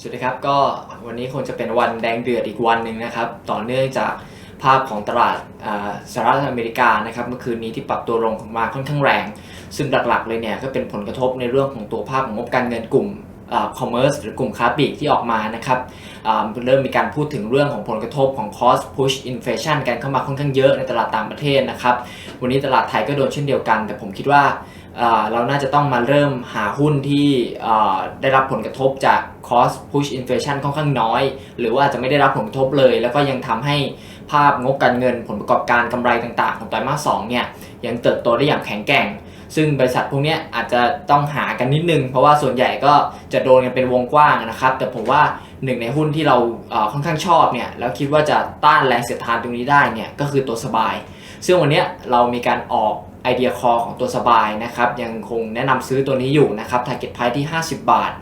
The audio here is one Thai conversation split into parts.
สวัสดีครับก็วันนี้คงจะเป็นวันแดงเดือดอีกวันหนึ่งนะครับ ต่อเนื่องจากภาพของตลาดสหรัฐอเมริกานะครับเมื่อคืนนี้ที่ปรับตัวลงมาค่อนข้างแรง ซึ่งหลักๆเลยเนี่ยก็เป็นผลกระทบในเรื่องของตัวภาพของงบการเงินกลุ่มคอมเมอร์สหรือกลุ่มค้าปลีกที่ออกมานะครับเริ่มมีการพูดถึงเรื่องของผลกระทบของ cost push inflation กันเข้ามาค่อนข้างเยอะในตลาดต่างประเทศนะครับ วันนี้ตลาดไทยก็โดนเช่นเดียวกัน แต่ผมคิดว่า เราน่าจะต้องมาเริ่มหาหุ้นที่ได้รับผลกระทบจาก cost push inflation ค่อนข้างน้อย หรือว่าอาจจะไม่ได้รับผลกระทบเลย แล้วก็ยังทำให้ภาพงบการเงินผลประกอบการกำไรต่างๆ ของไตรมาส2เนี่ยยังเติบโตได้อย่างแข็งแกร่ง ซึ่งบริษัทพวกนี้อาจจะต้องหากันนิดนึง เพราะว่าส่วนใหญ่ก็จะโดนกันเป็นวงกว้างนะครับ แต่ผมว่าหนึ่งในหุ้นที่เราค่อนข้างชอบเนี่ยแล้วคิดว่าจะต้านแรงเสียดทานตรงนี้ได้เนี่ยก็คือตัวสบาย ซึ่งวันนี้เรามีการออกไอเดียคอของตัวสบายนะครับยังคงแนะนำซื้อตัวนี้อยู่นะครับ target price ที่ 50 บาท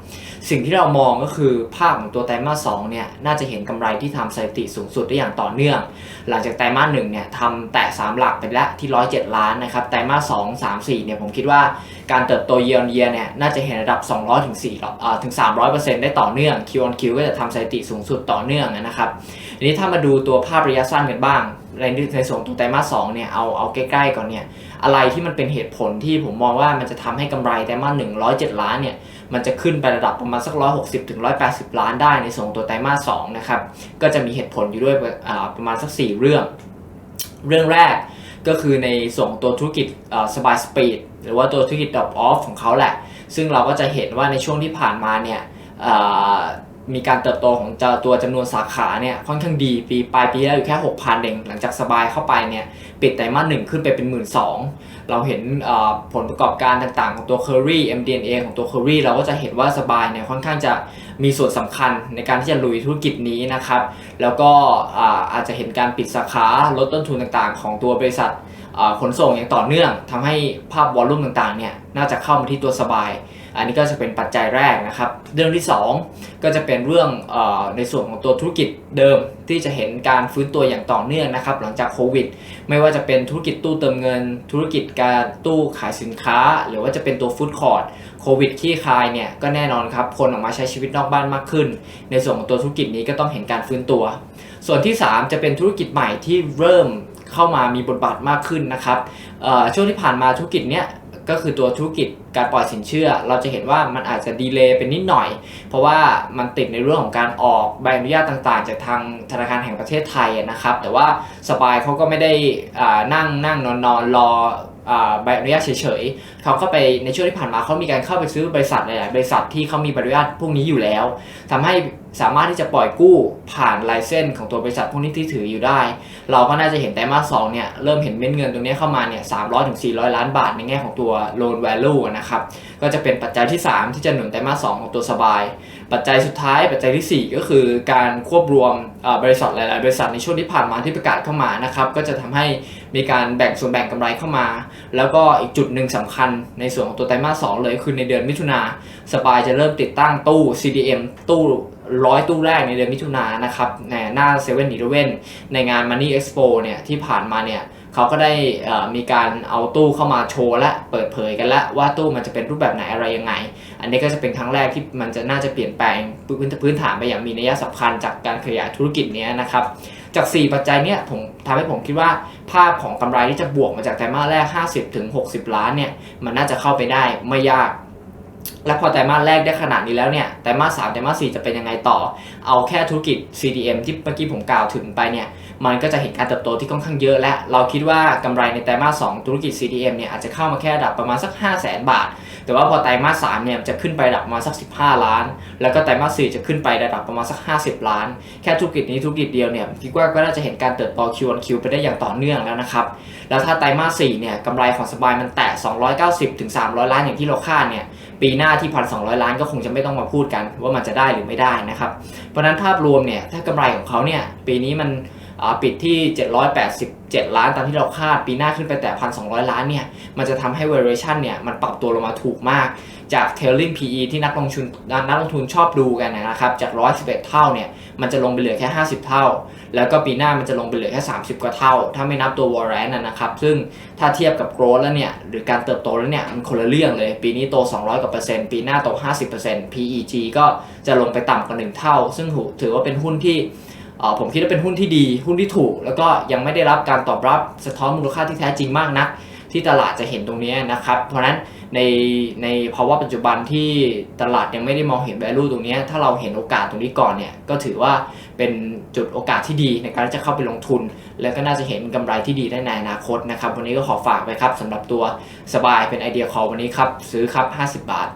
สิ่งที่เรามองก็คือภาพของตัวไตรมาส2เนี่ยน่าจะเห็นกำไรที่ทำสถิติสูงสุดได้อย่างต่อเนื่อง หลังจากไตรมาส1เนี่ยทำแตะ3หลักไปแล้วที่ 107 ล้านนะครับไตรมาส2 3 4เนี่ยผมคิดว่าการเติบโต year on year เนี่ยน่าจะเห็นระดับ 200ถึง4อ่าถึง 300%ได้ต่อเนื่อง Q on Q ก็จะทำสถิติสูงสุดต่อเนื่องนะครับทีนี้ถ้ามาดูตัวภาพระยะสั้นกันบ้าง ในในส่วนของตัวไตรมาส2เนี่ยเอาเอาใกล้ๆก่อนเนี่ยอะไรที่มันเป็นเหตุผลที่ผมมองว่ามันจะทำให้กำไรไตรมาส1 107ล้านเนี่ยมันจะขึ้นไประดับประมาณสัก160ถึง180ล้านได้ในส่วนของตัวไตรมาส2นะครับก็จะมีเหตุผลอยู่ด้วยประมาณสัก4เรื่อง เรื่องแรกก็คือในส่วนของตัวธุรกิจสบายสปีดหรือว่าตัวธุรกิจ drop off ของเขาแหละ ซึ่งเราก็จะเห็นว่าในช่วงที่ผ่านมาเนี่ย มีการเติบโตของตัวจำนวนสาขาเนี่ยค่อนข้างดีปีปลายปีแล้วอยู่แค่ 6,000เองหลังจากสบายเข้าไปเนี่ยปิดไตรมาสหนึ่งขึ้นไปเป็น 1 2ื่นเราเห็นผลประกอบการต่างๆ ของตัว Curry MDNA ของตัว Curry เราก็จะเห็นว่าสบายเนี่ยค่อนข้างจะมีส่วนสำคัญในการที่จะลุยธุรกิจนี้นะครับ แล้วก็อาอาจจะเห็นการปิดสาขาลดต้นทุนต่างๆ ของตัวบริษัทขนส่งอย่างต่อเนื่องทำให้ภาพวอลลุ่มต่างๆเนี่ยน่าจะเข้ามาที่ตัวสบาย อันนี้ก็จะเป็นปัจจัยแรกนะครับ เรื่องที่ 2 ก็จะเป็นเรื่องอในส่วนของตัวธุรกิจเดิมที่จะเห็นการฟื้นตัวอย่างต่อเนื่องนะครับ หลังจากโควิด ไม่ว่าจะเป็นธุรกิจตู้เติมเงิน ธุรกิจการตู้ขายสินค้า หรือว่าจะเป็นตัวฟู้ดคอร์ทโควิดขี้คายเนี่ยก็แน่นอนครับ คนออกมาใช้ชีวิตนอกบ้านมากขึ้น ในส่วนของตัวธุรกิจนี้ก็ต้องเห็นการฟื้นตัว ส่วนที่ 3 จะเป็นธุรกิจใหม่ที่เริ่มเข้ามามีบทบาทมากขึ้นนะครับช่วงที่ผ่านมาธุรกิจเนี้ย ก็คือตัวธุรกิจการปล่อยสินเชื่อ เราจะเห็นว่ามันอาจจะดีเลย์เป็นนิดหน่อย เพราะว่ามันติดในเรื่องของการออกใบอนุญาตต่างๆ จากทางธนาคารแห่งประเทศไทยนะครับ แต่ว่าสบายเขาก็ไม่ได้นั่งนั่งนอนนอนรอใบอนุญาตเฉยๆ เขาเข้าไปในช่วงที่ผ่านมาเขามีการเข้าไปซื้อบริษัทหลายๆบริษัทที่เขามีใบอนุญาตพวกนี้อยู่แล้วทำให้ สามารถที่จะปล่อยกู้ผ่านลายเส้นของตัวบริษัทพวกนี้ที่ถืออยู่ได้ เราก็น่าจะเห็นไตรมาสสองเนี่ยเริ่มเห็นเม็ดเงินตรงนี้เข้ามาเนี่ยสามร้อยถึงสี่ร้อยล้านบาทในแง่ของตัว loan value นะครับก็จะเป็นปัจจัยที่ 3 ที่จะหนุนไตรมาสสของตัวสบาย ปัจจัยสุดท้ายปัจจัยทีสี่4 ก็คือการควบรวมบริษัทหลาย ๆ บริษัทในช่วงที่ผ่านมาที่ประกาศเข้ามานะครับก็จะทำให้มีการแบ่งส่วนแบ่งกำไรเข้ามา แล้วก็อีกจุดหนึ่งสำคัญในส่วนของตัวไตรมาสสเลยคือในเดือนมิถุนาสบายจะเริ่มติดตั้งตู้ CDM ตู้ ร้อยตู้แรกในเดือนมิถุนายนนะครับในหน้า7 e เ e ่ e อในงาน Money Expo เนี่ยที่ผ่านมาเนี่ยเขาก็ได้มีการเอาตู้เข้ามาโชว์และเปิดเผยกันแล้วว่าตู้มันจะเป็นรูปแบบไหนอะไรยังไง อันนี้ก็จะเป็นครั้งแรกที่มันจะน่าจะเปลี่ยนแปลงพื้นฐานไปอย่างมีนัยสำคัญจากการขยายธุรกิจเนี้ยนะครับจาก 4 ปัจจัยเนี้ยผมทำให้ผมคิดว่าภาพของกำไรที่จะบวกมาจากไตรมาสแรก 50ถึง60 ล้านเนี่ยมันน่าจะเข้าไปได้ไม่ยาก และพอไตรมาสแรกได้ขนาดนี้แล้วเนี่ยไตรมาสสามไตรมาสสี่จะเป็นยังไงต่อ เอาแค่ธุรกิจ CDM ที่เมื่อกี้ผมกล่าวถึงไปเนี่ยมันก็จะเห็นการเติบโตที่ค่อนข้างเยอะและ เราคิดว่ากำไรในไตรมาส2ธุรกิจ CDM เนี่ยอาจจะเข้ามาแค่ระดับประมาณสัก 5 0 0 0 0 0บาท แต่ว่าพอไตรมาส3เนี่ยจะขึ้นไประดับประมาณสัก 15 ล้าน แล้วก็ไตรมาส4จะขึ้นไประดับประมาณสัก 50 ล้าน แค่ธุรกิจนี้ธุรกิจเดียวเนี่ยคิดว่าก็น่าจะเห็นการเติบโต Q on Q ไปได้อย่างต่อเนื่องแล้วนะครับแล้วถ้าไตรมาส4เนี่ยกำไรของสบายมันแตะ290-300 ล้านอย่างที่เราคาดเนี่ยปีหน้าที่พันสองล้านก็คงจะไม่ต้องมาพูดกันว่ามันจะได้หรือไม่ได้นะครับ เพราะนั้นภาพรวมเนี่ยถ้ากำไรของเขาเนี่ยปีนี้มัน ปิดที่ 787 ล้านตามที่เราคาด ปีหน้าขึ้นไปแต่ 1,200 ล้านเนี่ย มันจะทำให้ valuation เนี่ย มันปรับตัวลงมาถูกมาก จาก trailing PE ที่นักลงทุนนักลงทุนชอบดูกันนะครับ จาก 111 เท่าเนี่ย มันจะลงไปเหลือแค่ 50 เท่า แล้วก็ปีหน้ามันจะลงไปเหลือแค่ 30 กว่าเท่า ถ้าไม่นับตัว warrant นะนะครับ ซึ่งถ้าเทียบกับ growth แล้วเนี่ย หรือการเติบโตแล้วเนี่ย มันคนละเรื่องเลย ปีนี้โต 200 กว่าเปอร์เซ็นต์ ปีหน้าโต 50% PEG ก็จะลงไปต่ำกว่า 1 เท่า ซึ่งถือว่าเป็นหุ้นที่ ผมคิดว่าเป็นหุ้นที่ดี หุ้นที่ถูก แล้วก็ยังไม่ได้รับการตอบรับสะท้อนมูลค่าที่แท้จริงมากนัก ที่ตลาดจะเห็นตรงนี้นะครับ เพราะฉะนั้นในในภาวะปัจจุบันที่ตลาดยังไม่ได้มองเห็น value ตรงนี้ถ้าเราเห็นโอกาสตรงนี้ก่อนเนี่ยก็ถือว่าเป็นจุดโอกาสที่ดีในการที่จะเข้าไปลงทุน แล้วก็น่าจะเห็นกำไรที่ดีได้ในอนาคตนะครับ วันนี้ก็ขอฝากไว้ครับสำหรับตัวสบายเป็นไอเดียคอวันนี้ครับซื้อครับ 50 บาท